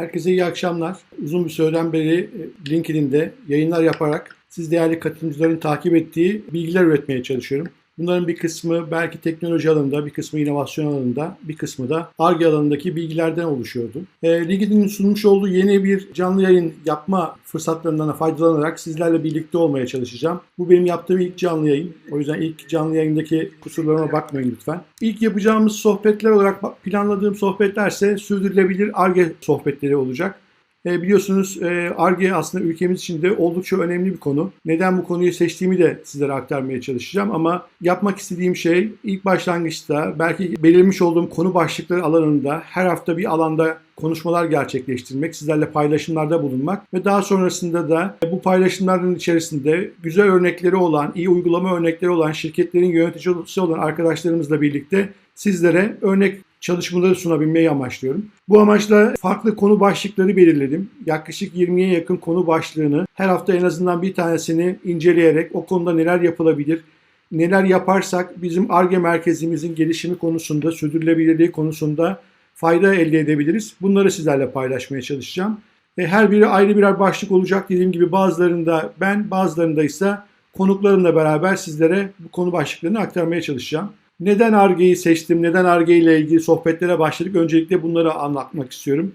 Herkese iyi akşamlar. Uzun bir süreden beri e, LinkedIn'de yayınlar yaparak siz değerli katılımcıların takip ettiği bilgiler üretmeye çalışıyorum. Bunların bir kısmı belki teknoloji alanında, bir kısmı inovasyon alanında, bir kısmı da ARGE alanındaki bilgilerden oluşuyordu. E, LinkedIn'in sunmuş olduğu yeni bir canlı yayın yapma fırsatlarından faydalanarak sizlerle birlikte olmaya çalışacağım. Bu benim yaptığım ilk canlı yayın. O yüzden ilk canlı yayındaki kusurlarıma bakmayın lütfen. İlk yapacağımız sohbetler olarak planladığım sohbetlerse sürdürülebilir ARGE sohbetleri olacak. E, biliyorsunuz ARGE aslında ülkemiz için de oldukça önemli bir konu. Neden bu konuyu seçtiğimi de sizlere aktarmaya çalışacağım ama yapmak istediğim şey ilk başlangıçta belki belirmiş olduğum konu başlıkları alanında her hafta bir alanda konuşmalar gerçekleştirmek, sizlerle paylaşımlarda bulunmak ve daha sonrasında da bu paylaşımların içerisinde güzel örnekleri olan, iyi uygulama örnekleri olan şirketlerin yöneticisi olan arkadaşlarımızla birlikte sizlere örnek çalışmaları sunabilmeyi amaçlıyorum. Bu amaçla farklı konu başlıkları belirledim. Yaklaşık 20'ye yakın konu başlığını her hafta en azından bir tanesini inceleyerek o konuda neler yapılabilir, neler yaparsak bizim ARGE merkezimizin gelişimi konusunda, sürdürülebilirliği konusunda fayda elde edebiliriz. Bunları sizlerle paylaşmaya çalışacağım. Ve her biri ayrı birer başlık olacak. Dediğim gibi bazılarında ben, bazılarında ise konuklarımla beraber sizlere bu konu başlıklarını aktarmaya çalışacağım. Neden Arge'yi seçtim, neden Arge ile ilgili sohbetlere başladık? Öncelikle bunları anlatmak istiyorum.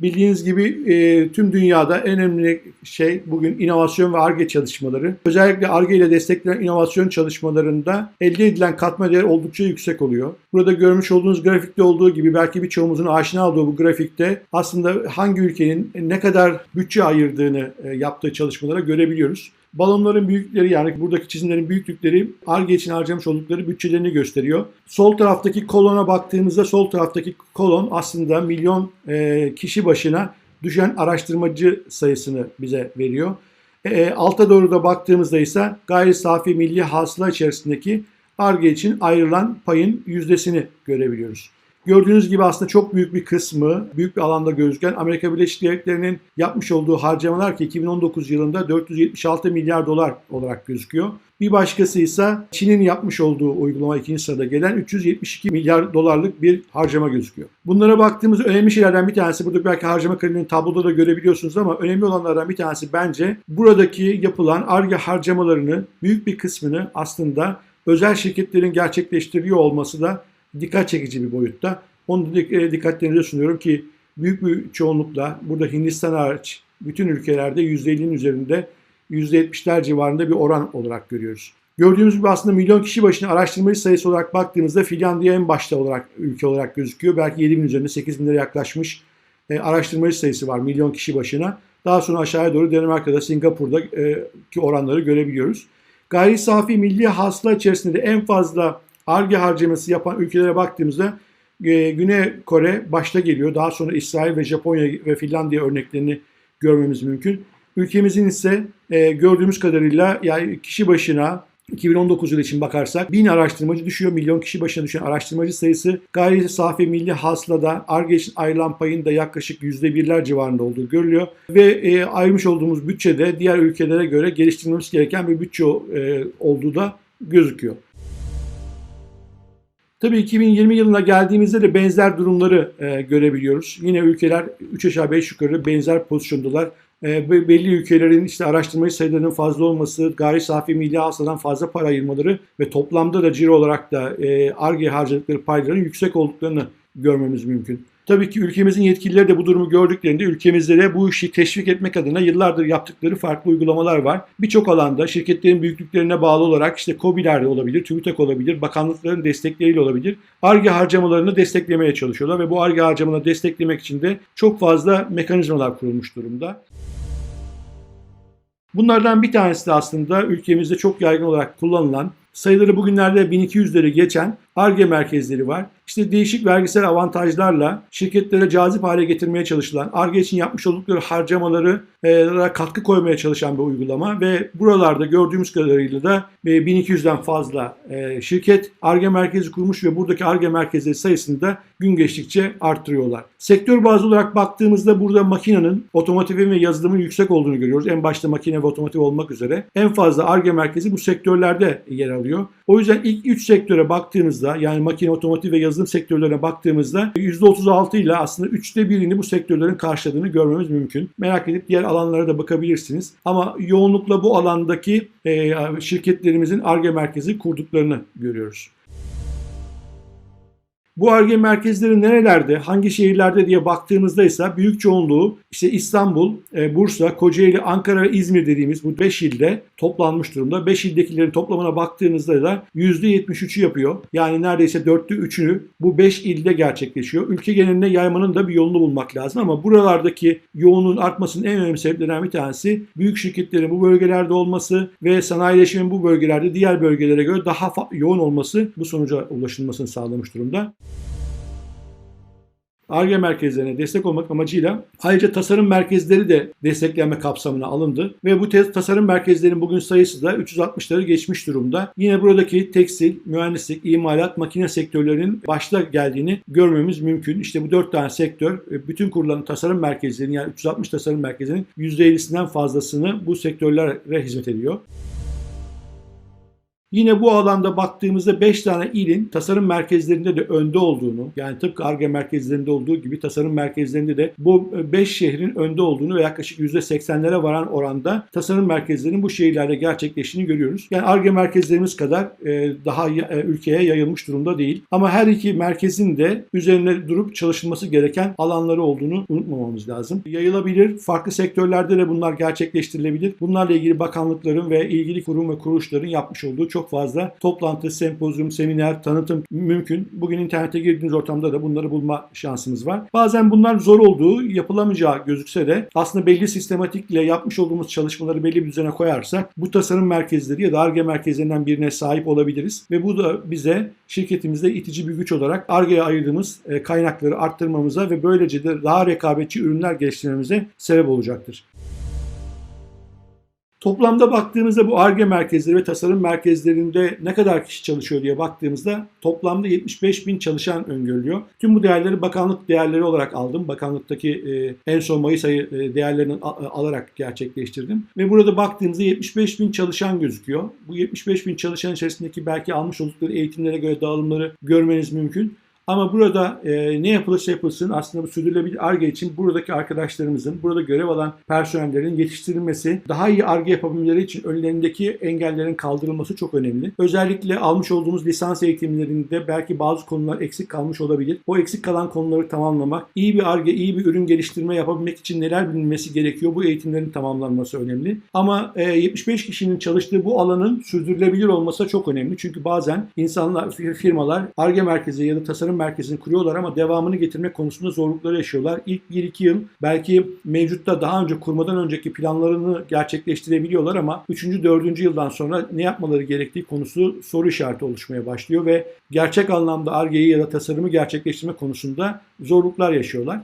Bildiğiniz gibi e, tüm dünyada en önemli şey bugün inovasyon ve ARGE çalışmaları. Özellikle ARGE ile desteklenen inovasyon çalışmalarında elde edilen katma değer oldukça yüksek oluyor. Burada görmüş olduğunuz grafikte olduğu gibi belki birçoğumuzun aşina olduğu bu grafikte aslında hangi ülkenin ne kadar bütçe ayırdığını e, yaptığı çalışmalara görebiliyoruz. Balonların büyüklükleri yani buradaki çizimlerin büyüklükleri ARGE için harcamış oldukları bütçelerini gösteriyor. Sol taraftaki kolona baktığımızda sol taraftaki kolon aslında milyon e, kişi başına düşen araştırmacı sayısını bize veriyor. E, alta doğru da baktığımızda ise gayri safi milli hasıla içerisindeki ARGE için ayrılan payın yüzdesini görebiliyoruz. Gördüğünüz gibi aslında çok büyük bir kısmı, büyük bir alanda gözüken Amerika Birleşik Devletleri'nin yapmış olduğu harcamalar ki 2019 yılında 476 milyar dolar olarak gözüküyor. Bir başkası ise Çin'in yapmış olduğu uygulama ikinci sırada gelen 372 milyar dolarlık bir harcama gözüküyor. Bunlara baktığımız önemli şeylerden bir tanesi, burada belki harcama kredilerini tabloda da görebiliyorsunuz ama önemli olanlardan bir tanesi bence buradaki yapılan ARGE harcamalarını büyük bir kısmını aslında özel şirketlerin gerçekleştiriyor olması da dikkat çekici bir boyutta. Onu da e, dikkatlerinize sunuyorum ki büyük bir çoğunlukla burada Hindistan hariç bütün ülkelerde %50'nin üzerinde %70'ler civarında bir oran olarak görüyoruz. Gördüğünüz gibi aslında milyon kişi başına araştırmacı sayısı olarak baktığımızda Finlandiya en başta olarak ülke olarak gözüküyor. Belki 7 bin üzerinde 8 binlere yaklaşmış e, araştırmacı sayısı var milyon kişi başına. Daha sonra aşağıya doğru Danimarka'da, Singapur'da e, ki oranları görebiliyoruz. Gayri safi milli hasıla içerisinde de en fazla ARGE harcaması yapan ülkelere baktığımızda e, Güney Kore başta geliyor. Daha sonra İsrail ve Japonya ve Finlandiya örneklerini görmemiz mümkün. Ülkemizin ise e, gördüğümüz kadarıyla yani kişi başına 2019 yılı için bakarsak 1000 araştırmacı düşüyor. Milyon kişi başına düşen araştırmacı sayısı gayri safi milli haslada ARGE için ayrılan payın da yaklaşık %1'ler civarında olduğu görülüyor. Ve e, ayırmış olduğumuz bütçede diğer ülkelere göre geliştirmemiz gereken bir bütçe e, olduğu da gözüküyor. Tabii 2020 yılına geldiğimizde de benzer durumları e, görebiliyoruz. Yine ülkeler 3 aşağı 5 yukarı benzer pozisyondalar. E, belli ülkelerin işte araştırmacı sayılarının fazla olması, gayri safi milli hasıladan fazla para ayırmaları ve toplamda da ciro olarak da ARGE e, harcadıkları payların yüksek olduklarını görmemiz mümkün. Tabii ki ülkemizin yetkilileri de bu durumu gördüklerinde ülkemizde de bu işi teşvik etmek adına yıllardır yaptıkları farklı uygulamalar var. Birçok alanda şirketlerin büyüklüklerine bağlı olarak işte COBİ'ler olabilir, TÜBİTAK olabilir, bakanlıkların destekleriyle olabilir. ARGE harcamalarını desteklemeye çalışıyorlar ve bu ARGE harcamalarını desteklemek için de çok fazla mekanizmalar kurulmuş durumda. Bunlardan bir tanesi de aslında ülkemizde çok yaygın olarak kullanılan sayıları bugünlerde 1200'leri geçen ARGE merkezleri var. İşte değişik vergisel avantajlarla şirketlere cazip hale getirmeye çalışılan, ARGE için yapmış oldukları harcamaları e, katkı koymaya çalışan bir uygulama ve buralarda gördüğümüz kadarıyla da 1200'den e, fazla e, şirket ARGE merkezi kurmuş ve buradaki ARGE merkezleri sayısını da gün geçtikçe arttırıyorlar. Sektör bazı olarak baktığımızda burada makinenin, otomotivin ve yazılımın yüksek olduğunu görüyoruz. En başta makine ve otomotiv olmak üzere. En fazla ARGE merkezi bu sektörlerde yer alıyor. O yüzden ilk 3 sektöre baktığınızda yani makine, otomotiv ve yazılım sektörlerine baktığımızda %36 ile aslında 3'te birini bu sektörlerin karşıladığını görmemiz mümkün. Merak edip diğer alanlara da bakabilirsiniz. Ama yoğunlukla bu alandaki e, şirketlerimizin ARGE merkezi kurduklarını görüyoruz. Bu ARGE merkezleri nerelerde, hangi şehirlerde diye baktığımızda ise büyük çoğunluğu işte İstanbul, e, Bursa, Kocaeli, Ankara ve İzmir dediğimiz bu 5 ilde toplanmış durumda. 5 ildekilerin toplamına baktığınızda da %73'ü yapıyor. Yani neredeyse dörtte üçünü bu 5 ilde gerçekleşiyor. Ülke genelinde yaymanın da bir yolunu bulmak lazım ama buralardaki yoğunluğun artmasının en önemli sebeplerinden bir tanesi büyük şirketlerin bu bölgelerde olması ve sanayileşmenin bu bölgelerde diğer bölgelere göre daha yoğun olması bu sonuca ulaşılmasını sağlamış durumda. ARGE merkezlerine destek olmak amacıyla ayrıca tasarım merkezleri de desteklenme kapsamına alındı ve bu tasarım merkezlerinin bugün sayısı da 360'ları geçmiş durumda. Yine buradaki tekstil, mühendislik, imalat, makine sektörlerinin başta geldiğini görmemiz mümkün. İşte bu 4 tane sektör e, bütün kurulan tasarım merkezlerinin yani 360 tasarım merkezinin %50'sinden fazlasını bu sektörlere hizmet ediyor. Yine bu alanda baktığımızda 5 tane ilin tasarım merkezlerinde de önde olduğunu, yani tıpkı ARGE merkezlerinde olduğu gibi tasarım merkezlerinde de bu 5 şehrin önde olduğunu ve yaklaşık %80'lere varan oranda tasarım merkezlerinin bu şehirlerde gerçekleştiğini görüyoruz. Yani ARGE merkezlerimiz kadar e, daha e, ülkeye yayılmış durumda değil. Ama her iki merkezin de üzerine durup çalışılması gereken alanları olduğunu unutmamamız lazım. Yayılabilir, farklı sektörlerde de bunlar gerçekleştirilebilir. Bunlarla ilgili bakanlıkların ve ilgili kurum ve kuruluşların yapmış olduğu çok çok fazla toplantı, sempozyum, seminer, tanıtım mümkün. Bugün internete girdiğiniz ortamda da bunları bulma şansımız var. Bazen bunlar zor olduğu, yapılamayacağı gözükse de aslında belli sistematikle yapmış olduğumuz çalışmaları belli bir düzene koyarsak bu tasarım merkezleri ya da ARGE merkezlerinden birine sahip olabiliriz ve bu da bize şirketimizde itici bir güç olarak ARGE'ye ayırdığımız e, kaynakları arttırmamıza ve böylece de daha rekabetçi ürünler geliştirmemize sebep olacaktır. Toplamda baktığımızda bu ARGE merkezleri ve tasarım merkezlerinde ne kadar kişi çalışıyor diye baktığımızda toplamda 75 bin çalışan öngörülüyor. Tüm bu değerleri bakanlık değerleri olarak aldım. Bakanlıktaki e, en son Mayıs ayı e, değerlerini alarak gerçekleştirdim. Ve burada baktığımızda 75 bin çalışan gözüküyor. Bu 75 bin çalışan içerisindeki belki almış oldukları eğitimlere göre dağılımları görmeniz mümkün. Ama burada e, ne yapılırsa yapılsın aslında bu sürdürülebilir ARGE için buradaki arkadaşlarımızın, burada görev alan personellerin yetiştirilmesi, daha iyi ARGE yapabilmeleri için önlerindeki engellerin kaldırılması çok önemli. Özellikle almış olduğumuz lisans eğitimlerinde belki bazı konular eksik kalmış olabilir. O eksik kalan konuları tamamlamak, iyi bir ARGE, iyi bir ürün geliştirme yapabilmek için neler bilinmesi gerekiyor? Bu eğitimlerin tamamlanması önemli. Ama e, 75 kişinin çalıştığı bu alanın sürdürülebilir olması çok önemli. Çünkü bazen insanlar, firmalar ARGE merkezi ya da tasarım merkezini kuruyorlar ama devamını getirmek konusunda zorlukları yaşıyorlar. İlk 1-2 yıl belki mevcutta daha önce kurmadan önceki planlarını gerçekleştirebiliyorlar ama 3. 4. yıldan sonra ne yapmaları gerektiği konusu soru işareti oluşmaya başlıyor ve gerçek anlamda ARGE'yi ya da tasarımı gerçekleştirme konusunda zorluklar yaşıyorlar.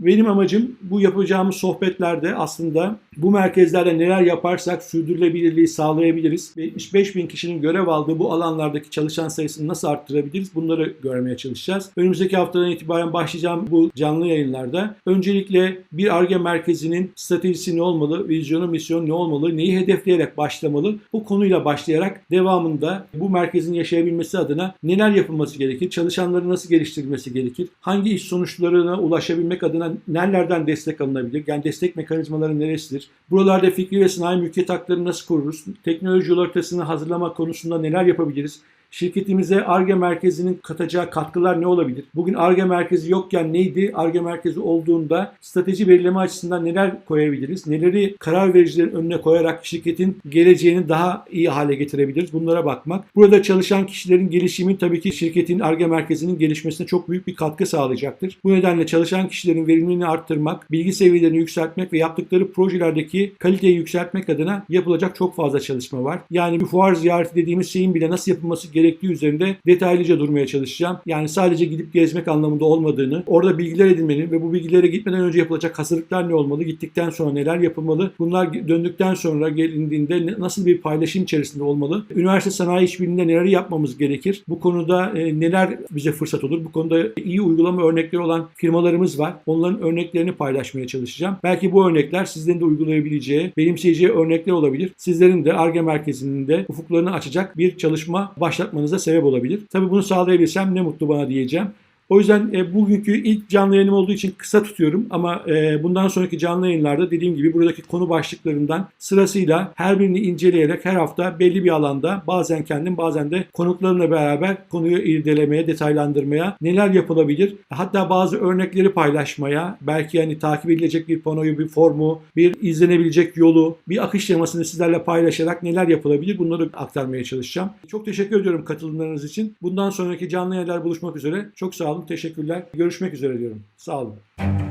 Benim amacım bu yapacağımız sohbetlerde aslında bu merkezlerde neler yaparsak sürdürülebilirliği sağlayabiliriz. 75 bin kişinin görev aldığı bu alanlardaki çalışan sayısını nasıl arttırabiliriz bunları görmeye çalışacağız. Önümüzdeki haftadan itibaren başlayacağım bu canlı yayınlarda. Öncelikle bir ARGE merkezinin stratejisi ne olmalı, vizyonu, misyonu ne olmalı, neyi hedefleyerek başlamalı bu konuyla başlayarak devamında bu merkezin yaşayabilmesi adına neler yapılması gerekir, çalışanları nasıl geliştirilmesi gerekir, hangi iş sonuçlarına ulaşabilmek adına nerelerden destek alınabilir? Yani destek mekanizmaları neresidir? Buralarda fikri ve sanayi mülkiyet haklarını nasıl koruruz? Teknoloji yol haritasını hazırlama konusunda neler yapabiliriz? Şirketimize ARGE merkezinin katacağı katkılar ne olabilir? Bugün ARGE merkezi yokken neydi? ARGE merkezi olduğunda strateji belirleme açısından neler koyabiliriz? Neleri karar vericilerin önüne koyarak şirketin geleceğini daha iyi hale getirebiliriz? Bunlara bakmak. Burada çalışan kişilerin gelişimi tabii ki şirketin ARGE merkezinin gelişmesine çok büyük bir katkı sağlayacaktır. Bu nedenle çalışan kişilerin verimliliğini arttırmak, bilgi seviyelerini yükseltmek ve yaptıkları projelerdeki kaliteyi yükseltmek adına yapılacak çok fazla çalışma var. Yani bir fuar ziyareti dediğimiz şeyin bile nasıl yapılması gerektiği üzerinde detaylıca durmaya çalışacağım. Yani sadece gidip gezmek anlamında olmadığını, orada bilgiler edinmenin ve bu bilgilere gitmeden önce yapılacak hazırlıklar ne olmalı, gittikten sonra neler yapılmalı, bunlar döndükten sonra gelindiğinde nasıl bir paylaşım içerisinde olmalı, üniversite sanayi işbirliğinde neler yapmamız gerekir, bu konuda e, neler bize fırsat olur, bu konuda iyi uygulama örnekleri olan firmalarımız var. Onların örneklerini paylaşmaya çalışacağım. Belki bu örnekler sizlerin de uygulayabileceği, benimseyeceği örnekler olabilir. Sizlerin de ARGE merkezinin de ufuklarını açacak bir çalışma başlatmanıza sebep olabilir. Tabii bunu sağlayabilirsem ne mutlu bana diyeceğim. O yüzden e, bugünkü ilk canlı yayınım olduğu için kısa tutuyorum ama e, bundan sonraki canlı yayınlarda dediğim gibi buradaki konu başlıklarından sırasıyla her birini inceleyerek her hafta belli bir alanda bazen kendim bazen de konuklarımla beraber konuyu irdelemeye, detaylandırmaya, neler yapılabilir, hatta bazı örnekleri paylaşmaya, belki yani takip edilecek bir panoyu, bir formu, bir izlenebilecek yolu, bir akış şemasını sizlerle paylaşarak neler yapılabilir bunları aktarmaya çalışacağım. Çok teşekkür ediyorum katılımlarınız için. Bundan sonraki canlı yayınlar buluşmak üzere. Çok sağ olun, teşekkürler. Görüşmek üzere diyorum. Sağ olun.